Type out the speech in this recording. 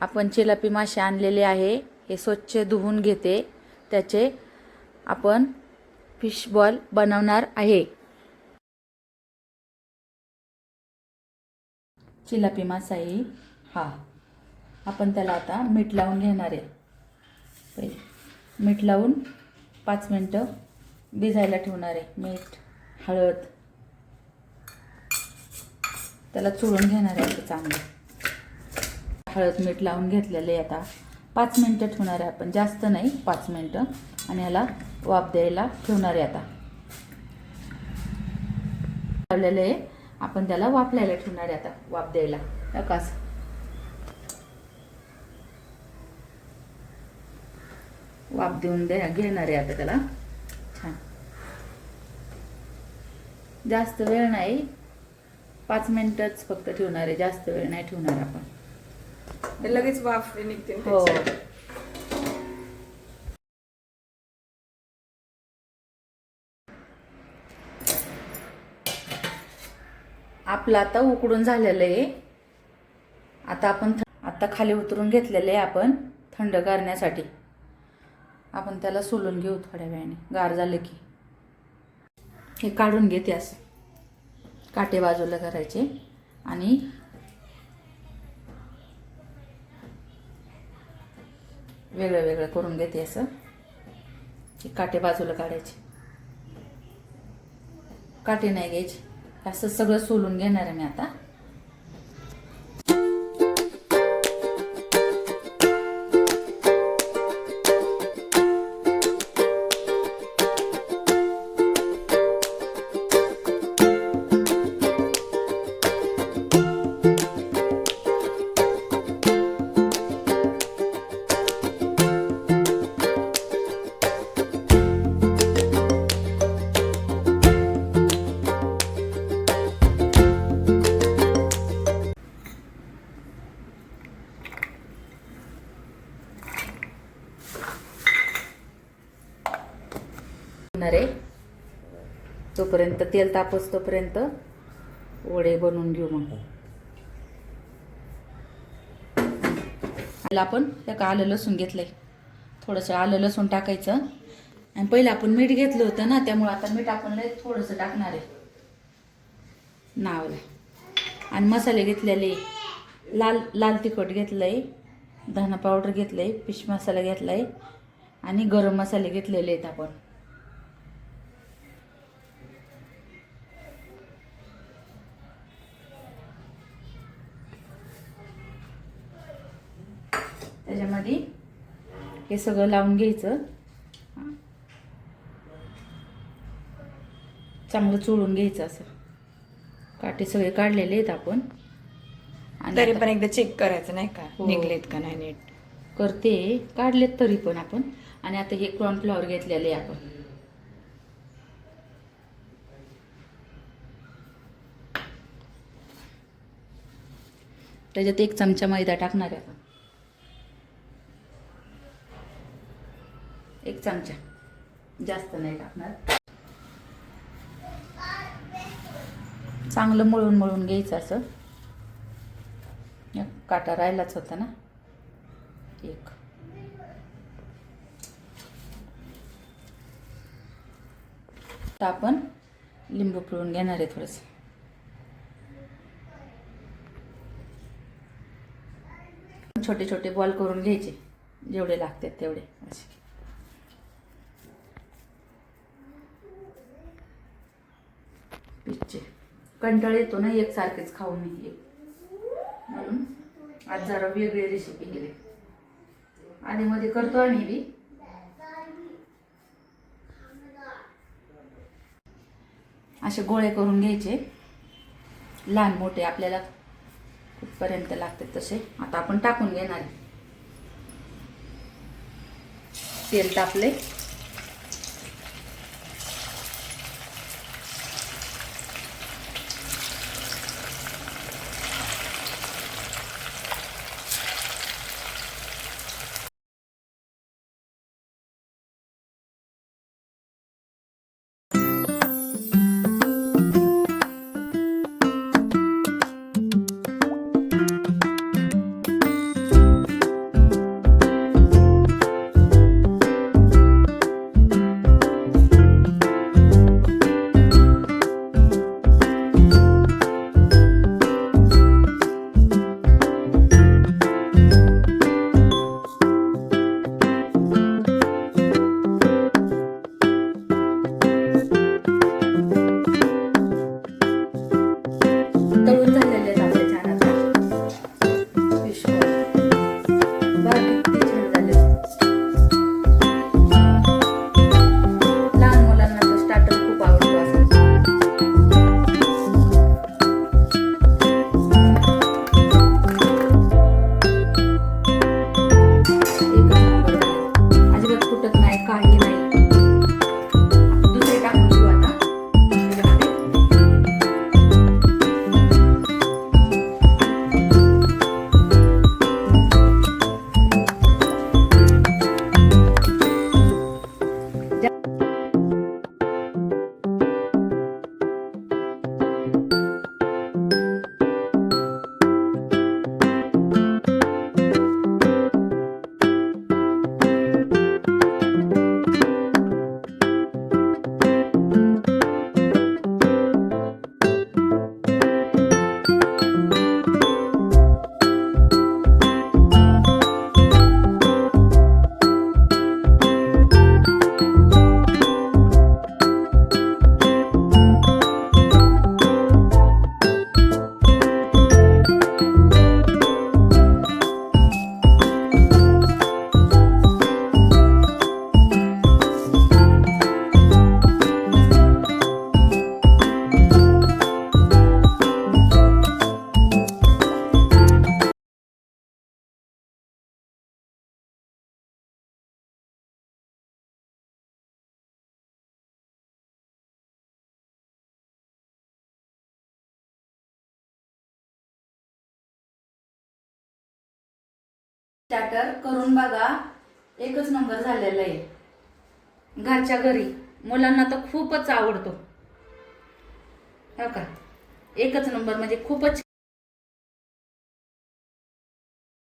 आपण चिलापी मासे आणलेले आहे. हे स्वच्छ धुवून घेते. त्याचे आपण फिश बॉल बनवणार आहे. चिलापी मासा येईल हा. आपण त्याला आता मीठ लावून घेणार आहे. पहिले मीठ लावून पाच मिनटं भिजायला ठेवणार आहे. मीठ हळद त्याला चुळून घेणार आहे. ते चांगलं. हळद मीठ लावून घेतलेलं आहे आता. पाच मिनटं ठेवणार आहे आपण. जास्त नाही पाच मिनटं. आणि याला वाफ द्यायला ठेवणार आहे आता. लावलेलं आहे. आपण त्याला वाफलायला ठेवणार आहे आता वाफ द्यायला. नकास वाफ देऊन दे घेणार आहे आता त्याला. छान. जास्त वेळ नाही. पाच मिनटंच फक्त ठेवणार आहे. जास्त वेळ नाही ठेवणार आपण. ते लगेच वाफ निघते हो. आपलं आता उकडून झालेलं आहे. आता आपण आता खाली उतरून घेतलेलं आहे आपण थंड करण्यासाठी. आपण त्याला सोलून घेऊ थोड्या वेळाने. गार झालं की. हे काढून घेते असं. काटे बाजूला करायचे. आणि वेगळं वेगळं करून घेते असं. काटे बाजूला काढायचे. काटे नाही घ्यायचे. असं सगळं सोलून घेणार आहे मी आता. होणार आहे. तोपर्यंत तेल तापस तोपर्यंत वडे बनवून घेऊ मग. त्याला आपण त्या आलं लसूण घेतलंय. थोडंसं आलं लसूण टाकायचं. आणि पहिलं आपण मीठ घेतलं होतं ना त्यामुळे आता मीठ आपण लय थोडंसं टाकणार आहे. नावला. आणि मसाले घेतलेले लाल लाल तिखट घेतलंय धना पावडर घेतलंय फिश मसाला घेतलाय आणि गरम मसाले घेतलेले आहेत आपण. त्याच्यामध्ये हे सगळं लावून घ्यायचं. चांगलं चोळून घ्यायचं असं. काटे सगळे काढलेले आहेत आपण. तरी पण एकदा चेक करायचं नाही का? हो. निघलेत का नाही नीट? करते. काढलेत तरी पण आपण. आणि आता हे कॉर्नफ्लॉवर घेतलेले आपण. त्याच्यात एक चमचा मैदा टाकणार आहे आपण एक चमचा. जास्त नाही टाकणार. चांगलं मळून मळून घ्यायचं असं. एक काटा राहिलाच होता ना. एक. आता आपण लिंबू पिळून घेणार आहे थोडंसं. छोटे छोटे बॉल करून घ्यायचे. जेवढे लागतात तेवढे. असे. पिच्चे. कंटाळ येतो ना एकसारखेच खाऊन नाही म्हणून आज जरा वेगळी रेसिपी केली. आधी मध्ये करतो आम्ही बी. असे गोळे करून घ्यायचे. लहान मोठे आपल्याला कुठपर्यंत लागतात तसे. आता आपण टाकून घेणार. तेल तापले. Vài. स्टार्टर करून बघा. एकच नंबर झालेला आहे. घरच्या घरी. मुलांना तर खूपच आवडतो. हो का? एकच नंबर म्हणजे खूपच